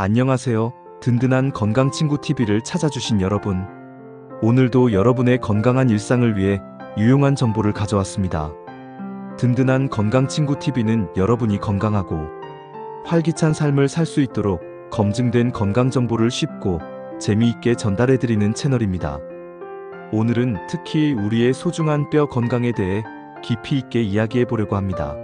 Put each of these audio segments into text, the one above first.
안녕하세요. 든든한 건강 친구 TV를 찾아주신 여러분. 오늘도 여러분의 건강한 일상을 위해 유용한 정보를 가져왔습니다. 든든한 건강 친구 TV는 여러분이 건강하고 활기찬 삶을 살 수 있도록 검증된 건강 정보를 쉽고 재미있게 전달해드리는 채널입니다. 오늘은 특히 우리의 소중한 뼈 건강에 대해 깊이 있게 이야기해 보려고 합니다.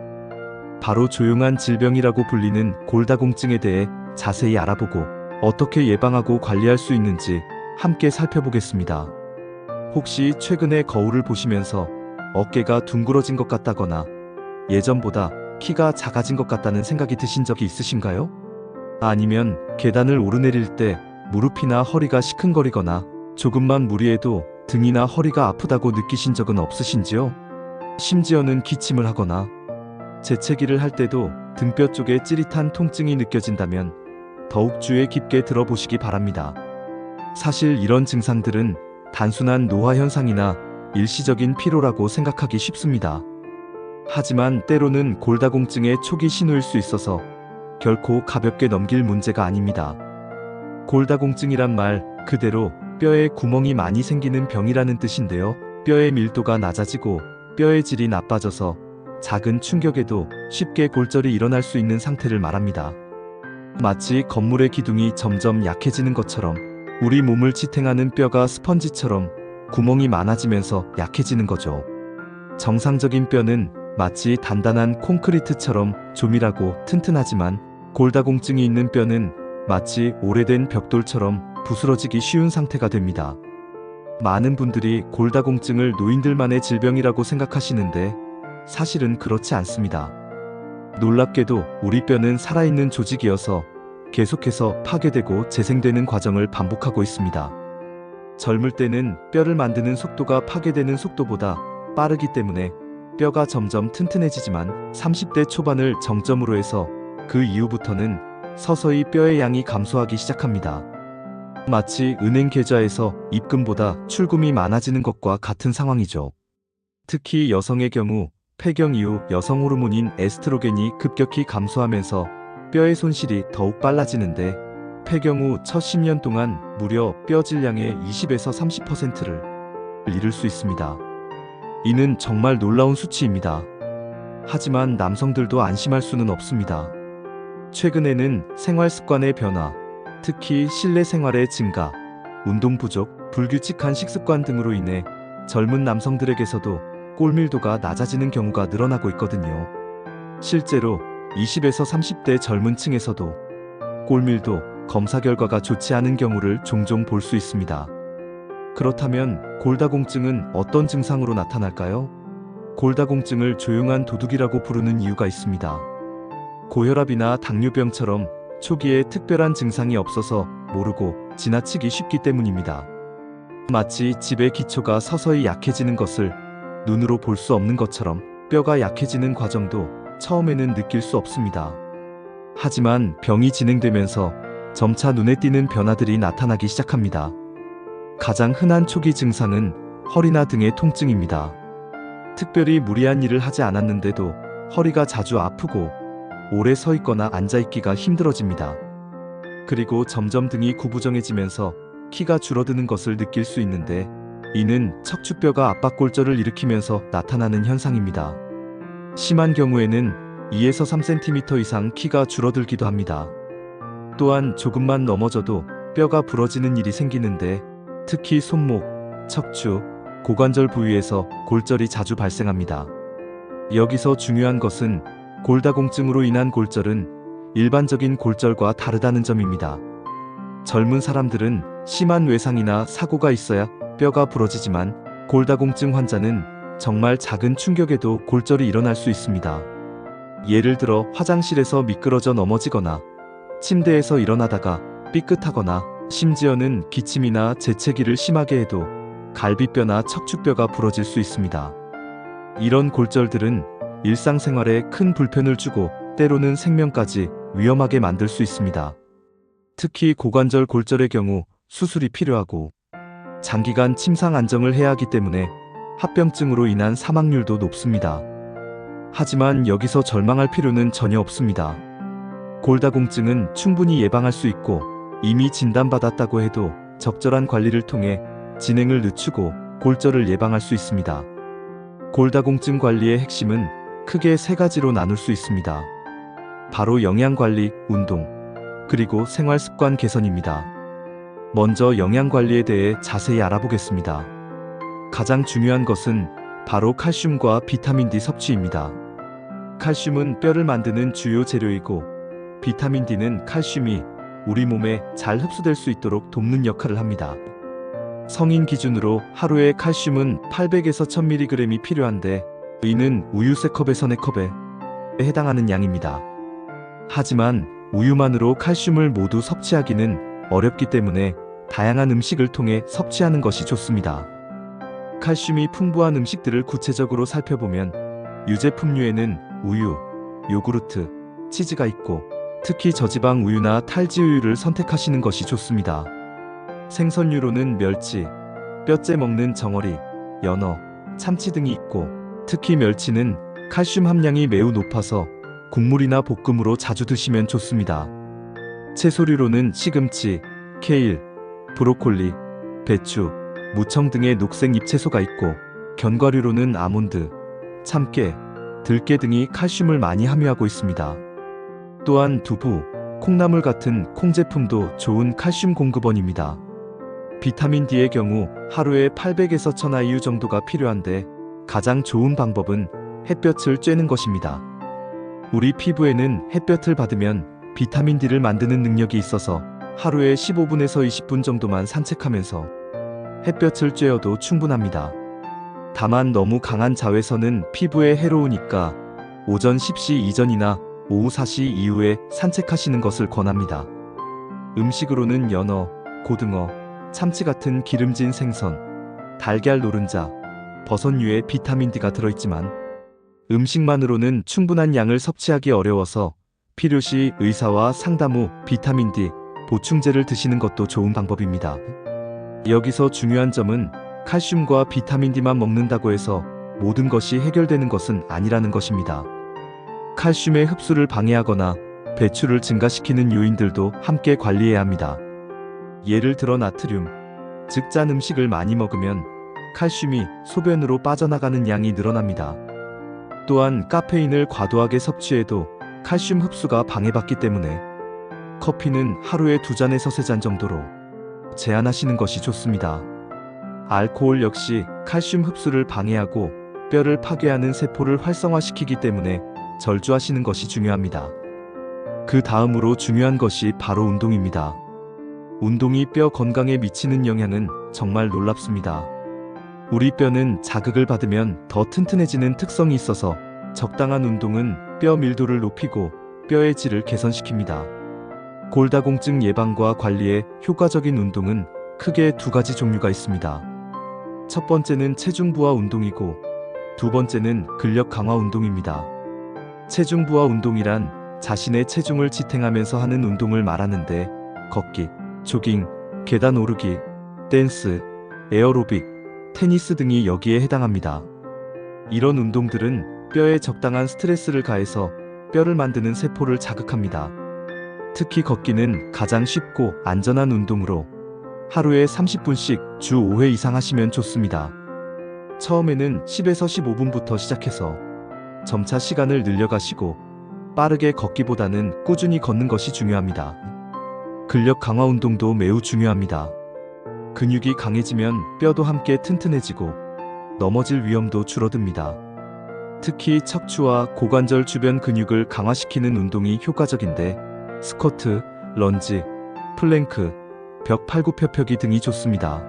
바로 조용한 질병이라고 불리는 골다공증에 대해 자세히 알아보고 어떻게 예방하고 관리할 수 있는지 함께 살펴보겠습니다. 혹시 최근에 거울을 보시면서 어깨가 둥그러진 것 같다거나 예전보다 키가 작아진 것 같다는 생각이 드신 적이 있으신가요? 아니면 계단을 오르내릴 때 무릎이나 허리가 시큰거리거나 조금만 무리해도 등이나 허리가 아프다고 느끼신 적은 없으신지요? 심지어는 기침을 하거나 재채기를 할 때도 등뼈 쪽에 찌릿한 통증이 느껴진다면 더욱 주의 깊게 들어보시기 바랍니다. 사실 이런 증상들은 단순한 노화 현상이나 일시적인 피로라고 생각하기 쉽습니다. 하지만 때로는 골다공증의 초기 신호일 수 있어서 결코 가볍게 넘길 문제가 아닙니다. 골다공증이란 말 그대로 뼈에 구멍이 많이 생기는 병이라는 뜻인데요. 뼈의 밀도가 낮아지고 뼈의 질이 나빠져서 작은 충격에도 쉽게 골절이 일어날 수 있는 상태를 말합니다. 마치 건물의 기둥이 점점 약해지는 것처럼 우리 몸을 지탱하는 뼈가 스펀지처럼 구멍이 많아지면서 약해지는 거죠. 정상적인 뼈는 마치 단단한 콘크리트처럼 조밀하고 튼튼하지만 골다공증이 있는 뼈는 마치 오래된 벽돌처럼 부스러지기 쉬운 상태가 됩니다. 많은 분들이 골다공증을 노인들만의 질병이라고 생각하시는데 사실은 그렇지 않습니다. 놀랍게도 우리 뼈는 살아있는 조직이어서 계속해서 파괴되고 재생되는 과정을 반복하고 있습니다. 젊을 때는 뼈를 만드는 속도가 파괴되는 속도보다 빠르기 때문에 뼈가 점점 튼튼해지지만 30대 초반을 정점으로 해서 그 이후부터는 서서히 뼈의 양이 감소하기 시작합니다. 마치 은행 계좌에서 입금보다 출금이 많아지는 것과 같은 상황이죠. 특히 여성의 경우 폐경 이후 여성 호르몬인 에스트로겐이 급격히 감소하면서 뼈의 손실이 더욱 빨라지는데 폐경 후 첫 10년 동안 무려 뼈 질량의 20에서 30%를 잃을 수 있습니다. 이는 정말 놀라운 수치입니다. 하지만 남성들도 안심할 수는 없습니다. 최근에는 생활 습관의 변화, 특히 실내 생활의 증가, 운동 부족, 불규칙한 식습관 등으로 인해 젊은 남성들에게서도 꼴밀도가 낮아지는 경우가 늘어나고 있거든요. 실제로 20에서 30대 젊은 층에서도 꼴밀도 검사 결과가 좋지 않은 경우를 종종 볼 수 있습니다. 그렇다면 골다공증은 어떤 증상으로 나타날까요? 골다공증을 조용한 도둑이라고 부르는 이유가 있습니다. 고혈압이나 당뇨병처럼 초기에 특별한 증상이 없어서 모르고 지나치기 쉽기 때문입니다. 마치 집의 기초가 서서히 약해지는 것을 눈으로 볼 수 없는 것처럼 뼈가 약해지는 과정도 처음에는 느낄 수 없습니다. 하지만 병이 진행되면서 점차 눈에 띄는 변화들이 나타나기 시작합니다. 가장 흔한 초기 증상은 허리나 등의 통증입니다. 특별히 무리한 일을 하지 않았는데도 허리가 자주 아프고 오래 서 있거나 앉아 있기가 힘들어집니다. 그리고 점점 등이 구부정해지면서 키가 줄어드는 것을 느낄 수 있는데 이는 척추뼈가 압박골절을 일으키면서 나타나는 현상입니다. 심한 경우에는 2에서 3cm 이상 키가 줄어들기도 합니다. 또한 조금만 넘어져도 뼈가 부러지는 일이 생기는데 특히 손목, 척추, 고관절 부위에서 골절이 자주 발생합니다. 여기서 중요한 것은 골다공증으로 인한 골절은 일반적인 골절과 다르다는 점입니다. 젊은 사람들은 심한 외상이나 사고가 있어야 뼈가 부러지지만 골다공증 환자는 정말 작은 충격에도 골절이 일어날 수 있습니다. 예를 들어 화장실에서 미끄러져 넘어지거나 침대에서 일어나다가 삐끗하거나 심지어는 기침이나 재채기를 심하게 해도 갈비뼈나 척추뼈가 부러질 수 있습니다. 이런 골절들은 일상생활에 큰 불편을 주고 때로는 생명까지 위험하게 만들 수 있습니다. 특히 고관절 골절의 경우 수술이 필요하고 장기간 침상 안정을 해야 하기 때문에 합병증으로 인한 사망률도 높습니다. 하지만 여기서 절망할 필요는 전혀 없습니다. 골다공증은 충분히 예방할 수 있고 이미 진단받았다고 해도 적절한 관리를 통해 진행을 늦추고 골절을 예방할 수 있습니다. 골다공증 관리의 핵심은 크게 세 가지로 나눌 수 있습니다. 바로 영양 관리, 운동, 그리고 생활 습관 개선입니다. 먼저 영양 관리에 대해 자세히 알아보겠습니다. 가장 중요한 것은 바로 칼슘과 비타민 D 섭취입니다. 칼슘은 뼈를 만드는 주요 재료이고 비타민 D는 칼슘이 우리 몸에 잘 흡수될 수 있도록 돕는 역할을 합니다. 성인 기준으로 하루에 칼슘은 800에서 1000mg이 필요한데 이는 우유 3컵에서 4컵에 해당하는 양입니다. 하지만 우유만으로 칼슘을 모두 섭취하기는 어렵기 때문에 다양한 음식을 통해 섭취하는 것이 좋습니다. 칼슘이 풍부한 음식들을 구체적으로 살펴보면 유제품류에는 우유, 요구르트, 치즈가 있고 특히 저지방 우유나 탈지 우유를 선택하시는 것이 좋습니다. 생선류로는 멸치, 뼈째 먹는 정어리, 연어, 참치 등이 있고 특히 멸치는 칼슘 함량이 매우 높아서 국물이나 볶음으로 자주 드시면 좋습니다. 채소류로는 시금치, 케일, 브로콜리, 배추, 무청 등의 녹색 잎채소가 있고 견과류로는 아몬드, 참깨, 들깨 등이 칼슘을 많이 함유하고 있습니다. 또한 두부, 콩나물 같은 콩 제품도 좋은 칼슘 공급원입니다. 비타민 D의 경우 하루에 800에서 1000IU 정도가 필요한데 가장 좋은 방법은 햇볕을 쬐는 것입니다. 우리 피부에는 햇볕을 받으면 비타민 D를 만드는 능력이 있어서 하루에 15분에서 20분 정도만 산책하면서 햇볕을 쬐어도 충분합니다. 다만 너무 강한 자외선은 피부에 해로우니까 오전 10시 이전이나 오후 4시 이후에 산책하시는 것을 권합니다. 음식으로는 연어, 고등어, 참치 같은 기름진 생선, 달걀 노른자, 버섯류에 비타민 D가 들어있지만 음식만으로는 충분한 양을 섭취하기 어려워서 필요시 의사와 상담 후 비타민 D 보충제를 드시는 것도 좋은 방법입니다. 여기서 중요한 점은 칼슘과 비타민 D만 먹는다고 해서 모든 것이 해결되는 것은 아니라는 것입니다. 칼슘의 흡수를 방해하거나 배출을 증가시키는 요인들도 함께 관리해야 합니다. 예를 들어 나트륨, 즉 짠 음식을 많이 먹으면 칼슘이 소변으로 빠져나가는 양이 늘어납니다. 또한 카페인을 과도하게 섭취해도 칼슘 흡수가 방해받기 때문에 커피는 하루에 두 잔에서 세 잔 정도로 제한하시는 것이 좋습니다. 알코올 역시 칼슘 흡수를 방해하고 뼈를 파괴하는 세포를 활성화시키기 때문에 절주하시는 것이 중요합니다. 그 다음으로 중요한 것이 바로 운동입니다. 운동이 뼈 건강에 미치는 영향은 정말 놀랍습니다. 우리 뼈는 자극을 받으면 더 튼튼해지는 특성이 있어서 적당한 운동은 뼈 밀도를 높이고 뼈의 질을 개선시킵니다. 골다공증 예방과 관리에 효과적인 운동은 크게 두 가지 종류가 있습니다. 첫 번째는 체중 부하 운동이고 두 번째는 근력 강화 운동입니다. 체중 부하 운동이란 자신의 체중을 지탱하면서 하는 운동을 말하는데 걷기, 조깅, 계단 오르기, 댄스, 에어로빅, 테니스 등이 여기에 해당합니다. 이런 운동들은 뼈에 적당한 스트레스를 가해서 뼈를 만드는 세포를 자극합니다. 특히 걷기는 가장 쉽고 안전한 운동으로 하루에 30분씩 주 5회 이상 하시면 좋습니다. 처음에는 10에서 15분부터 시작해서 점차 시간을 늘려가시고 빠르게 걷기보다는 꾸준히 걷는 것이 중요합니다. 근력 강화 운동도 매우 중요합니다. 근육이 강해지면 뼈도 함께 튼튼해지고 넘어질 위험도 줄어듭니다. 특히 척추와 고관절 주변 근육을 강화시키는 운동이 효과적인데 스쿼트, 런지, 플랭크, 벽 팔굽혀펴기 등이 좋습니다.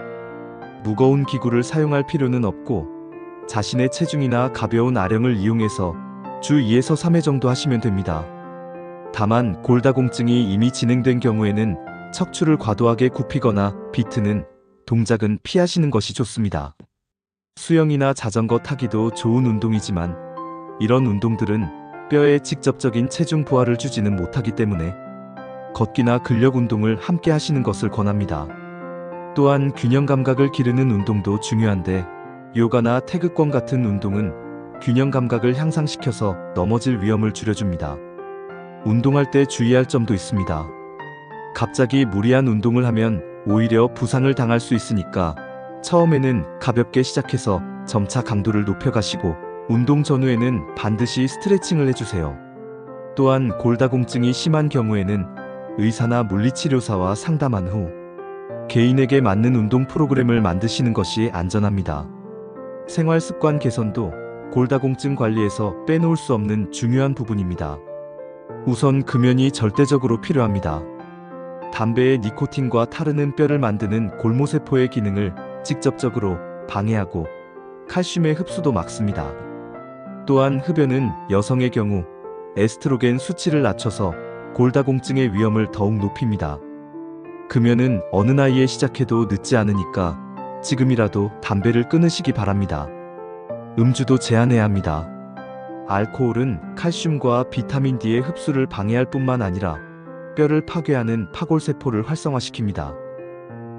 무거운 기구를 사용할 필요는 없고 자신의 체중이나 가벼운 아령을 이용해서 주 2에서 3회 정도 하시면 됩니다. 다만 골다공증이 이미 진행된 경우에는 척추를 과도하게 굽히거나 비트는 동작은 피하시는 것이 좋습니다. 수영이나 자전거 타기도 좋은 운동이지만 이런 운동들은 뼈에 직접적인 체중 부하를 주지는 못하기 때문에 걷기나 근력 운동을 함께 하시는 것을 권합니다. 또한 균형 감각을 기르는 운동도 중요한데 요가나 태극권 같은 운동은 균형 감각을 향상시켜서 넘어질 위험을 줄여줍니다. 운동할 때 주의할 점도 있습니다. 갑자기 무리한 운동을 하면 오히려 부상을 당할 수 있으니까 처음에는 가볍게 시작해서 점차 강도를 높여가시고 운동 전후에는 반드시 스트레칭을 해주세요. 또한 골다공증이 심한 경우에는 의사나 물리치료사와 상담한 후 개인에게 맞는 운동 프로그램을 만드시는 것이 안전합니다. 생활 습관 개선도 골다공증 관리에서 빼놓을 수 없는 중요한 부분입니다. 우선 금연이 절대적으로 필요합니다. 담배의 니코틴과 타르는 뼈를 만드는 골모세포의 기능을 직접적으로 방해하고 칼슘의 흡수도 막습니다. 또한 흡연은 여성의 경우 에스트로겐 수치를 낮춰서 골다공증의 위험을 더욱 높입니다. 금연은 어느 나이에 시작해도 늦지 않으니까 지금이라도 담배를 끊으시기 바랍니다. 음주도 제한해야 합니다. 알코올은 칼슘과 비타민 D의 흡수를 방해할 뿐만 아니라 뼈를 파괴하는 파골세포를 활성화시킵니다.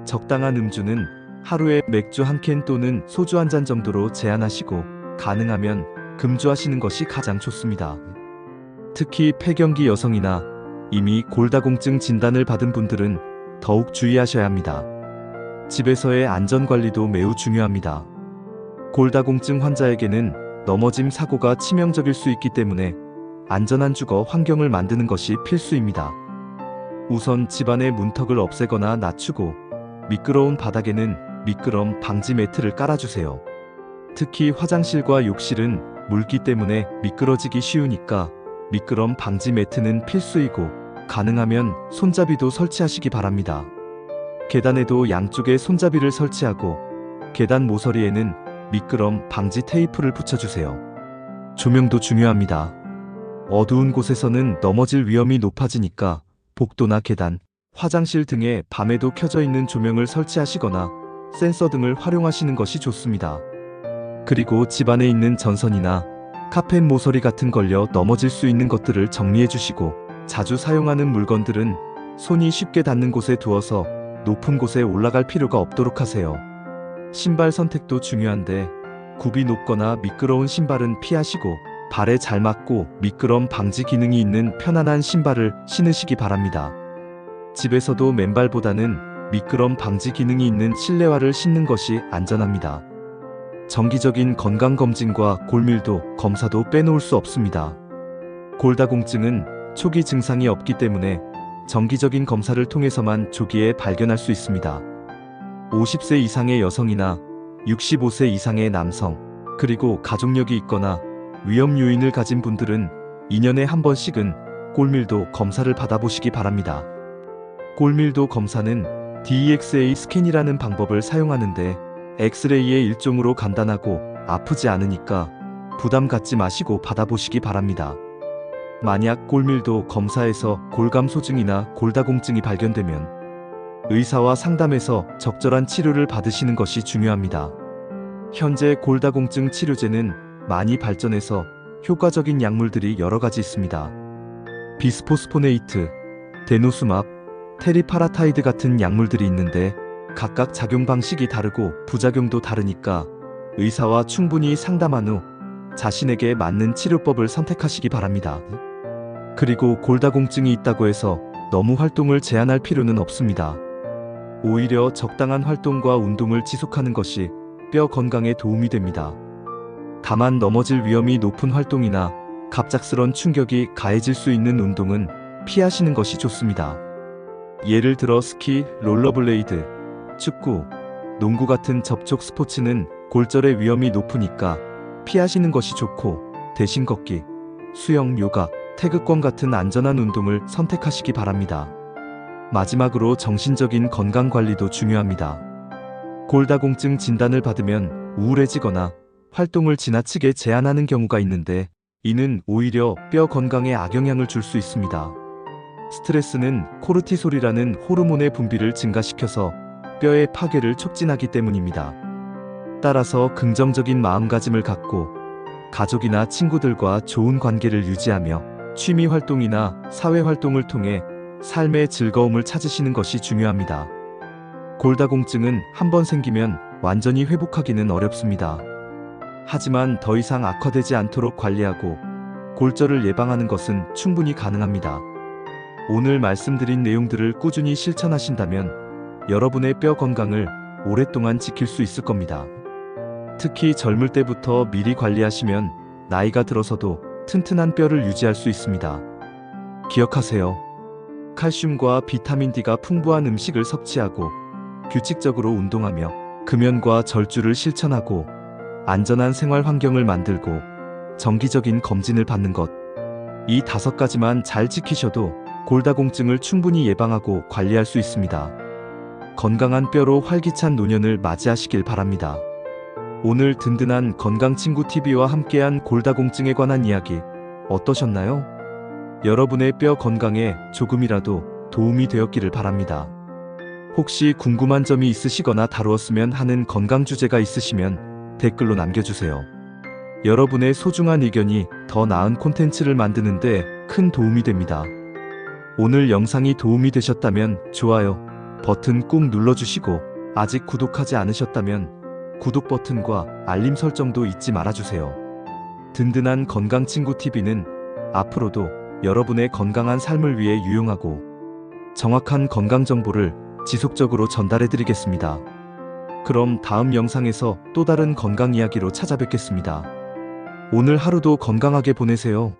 적당한 음주는 하루에 맥주 한 캔 또는 소주 한 잔 정도로 제한하시고 가능하면 금주하시는 것이 가장 좋습니다. 특히 폐경기 여성이나 이미 골다공증 진단을 받은 분들은 더욱 주의하셔야 합니다. 집에서의 안전관리도 매우 중요합니다. 골다공증 환자에게는 넘어짐 사고가 치명적일 수 있기 때문에 안전한 주거 환경을 만드는 것이 필수입니다. 우선 집안의 문턱을 없애거나 낮추고 미끄러운 바닥에는 미끄럼 방지 매트를 깔아주세요. 특히 화장실과 욕실은 물기 때문에 미끄러지기 쉬우니까 미끄럼 방지 매트는 필수이고 가능하면 손잡이도 설치하시기 바랍니다. 계단에도 양쪽에 손잡이를 설치하고 계단 모서리에는 미끄럼 방지 테이프를 붙여주세요. 조명도 중요합니다. 어두운 곳에서는 넘어질 위험이 높아지니까 복도나 계단, 화장실 등에 밤에도 켜져 있는 조명을 설치하시거나 센서 등을 활용하시는 것이 좋습니다. 그리고 집 안에 있는 전선이나 카펫 모서리 같은 걸려 넘어질 수 있는 것들을 정리해 주시고 자주 사용하는 물건들은 손이 쉽게 닿는 곳에 두어서 높은 곳에 올라갈 필요가 없도록 하세요. 신발 선택도 중요한데 굽이 높거나 미끄러운 신발은 피하시고 발에 잘 맞고 미끄럼 방지 기능이 있는 편안한 신발을 신으시기 바랍니다. 집에서도 맨발보다는 미끄럼 방지 기능이 있는 실내화를 신는 것이 안전합니다. 정기적인 건강검진과 골밀도 검사도 빼놓을 수 없습니다. 골다공증은 초기 증상이 없기 때문에 정기적인 검사를 통해서만 조기에 발견할 수 있습니다. 50세 이상의 여성이나 65세 이상의 남성, 그리고 가족력이 있거나 위험 요인을 가진 분들은 2년에 한 번씩은 골밀도 검사를 받아보시기 바랍니다. 골밀도 검사는 DEXA 스캔이라는 방법을 사용하는데 엑스레이의 일종으로 간단하고 아프지 않으니까 부담 갖지 마시고 받아보시기 바랍니다. 만약 골밀도 검사에서 골감 소증이나 골다공증이 발견되면 의사와 상담해서 적절한 치료를 받으시는 것이 중요합니다. 현재 골다공증 치료제는 많이 발전해서 효과적인 약물들이 여러 가지 있습니다. 비스포스포네이트, 데노수맙, 테리파라타이드 같은 약물들이 있는데 각각 작용 방식이 다르고 부작용도 다르니까 의사와 충분히 상담한 후 자신에게 맞는 치료법을 선택하시기 바랍니다. 그리고 골다공증이 있다고 해서 너무 활동을 제한할 필요는 없습니다. 오히려 적당한 활동과 운동을 지속하는 것이 뼈 건강에 도움이 됩니다. 다만 넘어질 위험이 높은 활동이나 갑작스런 충격이 가해질 수 있는 운동은 피하시는 것이 좋습니다. 예를 들어 스키, 롤러블레이드, 축구, 농구 같은 접촉 스포츠는 골절의 위험이 높으니까 피하시는 것이 좋고 대신 걷기, 수영, 요가, 태극권 같은 안전한 운동을 선택하시기 바랍니다. 마지막으로 정신적인 건강 관리도 중요합니다. 골다공증 진단을 받으면 우울해지거나 활동을 지나치게 제한하는 경우가 있는데 이는 오히려 뼈 건강에 악영향을 줄 수 있습니다. 스트레스는 코르티솔이라는 호르몬의 분비를 증가시켜서 뼈의 파괴를 촉진하기 때문입니다. 따라서 긍정적인 마음가짐을 갖고 가족이나 친구들과 좋은 관계를 유지하며 취미 활동이나 사회 활동을 통해 삶의 즐거움을 찾으시는 것이 중요합니다. 골다공증은 한번 생기면 완전히 회복하기는 어렵습니다. 하지만 더 이상 악화되지 않도록 관리하고 골절을 예방하는 것은 충분히 가능합니다. 오늘 말씀드린 내용들을 꾸준히 실천하신다면 여러분의 뼈 건강을 오랫동안 지킬 수 있을 겁니다. 특히 젊을 때부터 미리 관리하시면 나이가 들어서도 튼튼한 뼈를 유지할 수 있습니다. 기억하세요. 칼슘과 비타민 D가 풍부한 음식을 섭취하고 규칙적으로 운동하며 금연과 절주를 실천하고 안전한 생활 환경을 만들고 정기적인 검진을 받는 것. 이 다섯 가지만 잘 지키셔도 골다공증을 충분히 예방하고 관리할 수 있습니다. 건강한 뼈로 활기찬 노년을 맞이하시길 바랍니다. 오늘 든든한 건강친구 TV와 함께한 골다공증에 관한 이야기 어떠셨나요? 여러분의 뼈 건강에 조금이라도 도움이 되었기를 바랍니다. 혹시 궁금한 점이 있으시거나 다루었으면 하는 건강 주제가 있으시면 댓글로 남겨주세요. 여러분의 소중한 의견이 더 나은 콘텐츠를 만드는데 큰 도움이 됩니다. 오늘 영상이 도움이 되셨다면 좋아요 버튼 꾹 눌러주시고 아직 구독하지 않으셨다면 구독 버튼과 알림 설정도 잊지 말아주세요. 든든한 건강친구 TV는 앞으로도 여러분의 건강한 삶을 위해 유용하고 정확한 건강 정보를 지속적으로 전달해 드리겠습니다. 그럼 다음 영상에서 또 다른 건강 이야기로 찾아뵙겠습니다. 오늘 하루도 건강하게 보내세요.